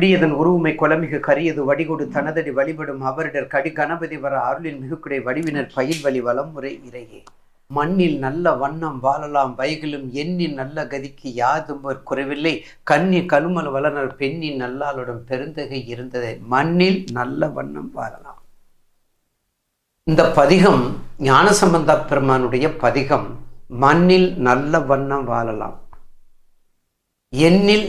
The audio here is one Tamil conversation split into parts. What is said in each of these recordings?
பிடியதன் உருவுமை கொலமிகு கரியது வடிகொடு தனதடி வழிபடும் அவரிடர் கடி கணபதி வர அருளின் மிகுக்குடை வடிவினர் பயில் வழி வலமுறை இறையே. மண்ணில் நல்ல வண்ணம் வாழலாம் வைகளும் எண்ணின் நல்ல கதிக்கு யாதும் ஒரு குறைவில்லை. கண்ணி கருமல் வளனர் பெண்ணின் நல்லாளுடன் பெருந்தகை இருந்ததே. மண்ணில் நல்ல வண்ணம் வாழலாம். இந்த பதிகம் ஞானசம்பந்த பெருமானுடைய பதிகம் மண்ணில் நல்ல வண்ணம் வாழலாம். எண்ணில்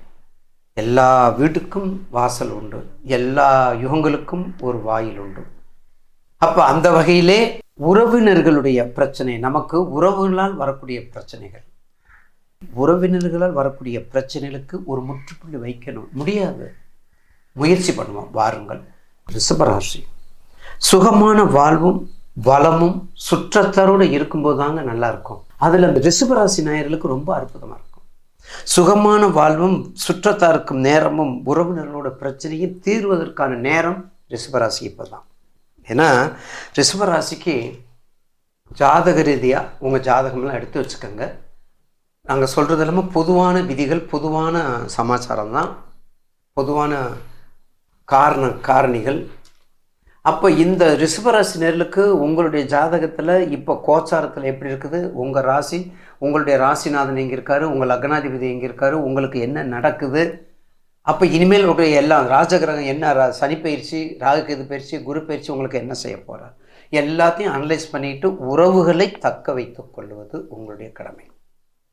எல்லா வீட்டுக்கும் வாசல் உண்டு. எல்லா யுகங்களுக்கும் ஒரு வாயில் உண்டு. அப்போ அந்த வகையிலே உறவினர்களுடைய பிரச்சனை நமக்கு உறவுகளால் வரக்கூடிய பிரச்சனைகள். உறவினர்களால் வரக்கூடிய பிரச்சனைகளுக்கு ஒரு முற்றுப்புள்ளி வைக்கணும். முடியாது. முயற்சி பண்ணுவோம். வாருங்கள். ரிஷபராசி. சுகமான வாழ்வும் வளமும் சுற்றத்தாரோடு இருக்கும்போது தாங்க நல்லா இருக்கும். அதில் அந்த ரிஷபராசி நாயர்களுக்கு ரொம்ப அற்புதமாக இருக்கும். சுகமான வாழ்வும் சுற்றத்தாருக்கும் நேரமும் உறவினர்களோட பிரச்சனையும் தீர்வதற்கான நேரம் ரிஷபராசி இப்போ தான் ஏன்னா ரிஷபராசிக்கு ஜாதக ரீதியாக உங்கள் ஜாதகம்லாம் எடுத்து வச்சுக்கோங்க. நாங்கள் சொல்கிறது எல்லாமே பொதுவான விதிகள் பொதுவான சமாச்சாரம் தான் பொதுவான காரண காரணிகள் அப்போ இந்த ரிஷபராசி நேர்களுக்கு உங்களுடைய ஜாதகத்தில் இப்போ கோச்சாரத்தில் எப்படி இருக்குது? உங்கள் ராசி உங்களுடைய ராசிநாதன் எங்கே இருக்காரு? உங்கள் லக்னாதிபதி எங்கே இருக்காரு? உங்களுக்கு என்ன நடக்குது? அப்போ இனிமேல் உங்களுடைய எல்லாம் ராஜகிரகம் என்ன? ரா சனி பயிற்சி ராகுகேது பயிற்சி குரு பயிற்சி உங்களுக்கு என்ன செய்ய போகிறார் எல்லாத்தையும் அனலைஸ் பண்ணிட்டு உறவுகளை தக்க வைத்து கொள்வது உங்களுடைய கடமை.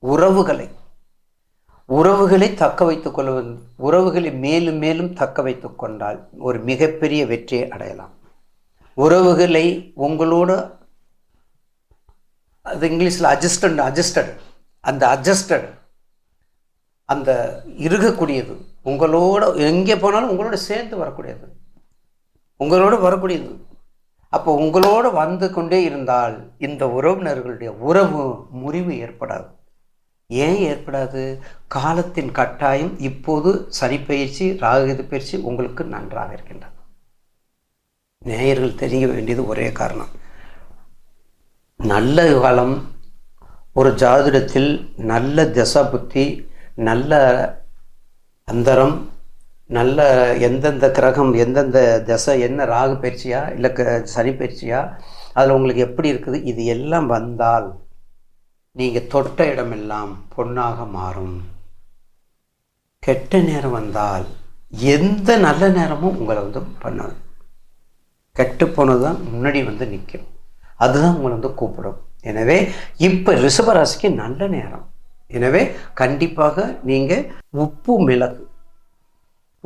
உறவுகளை. உறவுகளை தக்க வைத்துக் கொள்வது உறவுகளை மேலும் மேலும் தக்க வைத்துக் கொண்டால் ஒரு மிகப்பெரிய வெற்றியை அடையலாம். உறவுகளை உங்களோட அது இங்கிலீஷில் அட்ஜஸ்டட் அட்ஜஸ்டட் அந்த அட்ஜஸ்டட் அந்த இருக்கக்கூடியது உங்களோட எங்கே போனாலும் உங்களோட சேர்ந்து வரக்கூடியது. உங்களோட வரக்கூடியது. அப்போ உங்களோட வந்து கொண்டே இருந்தால் இந்த உறவினர்களுடைய உறவு முறிவு ஏற்படாது. ஏன் ஏற்படாது? காலத்தின் கட்டாயம் இப்போது சனிப்பயிற்சி ராகுகது பயிற்சி உங்களுக்கு நன்றாக இருக்கின்றது. நேயர்கள் தெரிய வேண்டியது ஒரே காரணம். நல்ல காலம் ஒரு ஜாதிடத்தில் நல்ல திசா புத்தி நல்ல அந்தரம் நல்ல எந்தெந்த கிரகம் எந்தெந்த திசை என்ன ராகு பயிற்சியா இல்லை க சனி பயிற்சியா அதில் உங்களுக்கு எப்படி இருக்குது இது எல்லாம் வந்தால் நீங்கள் தொட்ட இடமெல்லாம் பொன்னாக மாறும். கெட்ட நேரம் வந்தால் எந்த நல்ல நேரமும் உங்களை வந்து பண்ணாது. கெட்டுப்போனது தான் முன்னாடி வந்து நிற்கும் அதுதான் உங்களை வந்து கூப்பிடும். எனவே இப்போ ரிஷபராசிக்கு நல்ல நேரம். எனவே கண்டிப்பாக நீங்கள் உப்பு மிளகு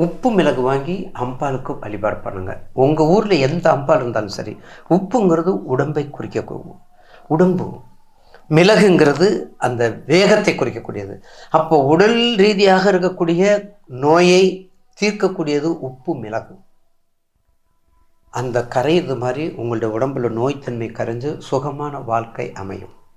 உப்பு மிளகு வாங்கி அம்பாளுக்கு வழிபாடு பண்ணுங்கள் உங்கள் ஊரில் எந்த அம்பாள் இருந்தாலும் சரி உப்புங்கிறது உடம்பை குறிக்க உடம்பு மிளகுங்கிறது அந்த வேகத்தை குறிக்கக்கூடியது. அப்போ உடல் ரீதியாக இருக்கக்கூடிய நோயை தீர்க்கக்கூடியது உப்பு மிளகு. அந்த கரையுது மாதிரி உங்களுடைய உடம்புல நோய்த்தன்மை கரைஞ்சு சுகமான வாழ்க்கை அமையும்.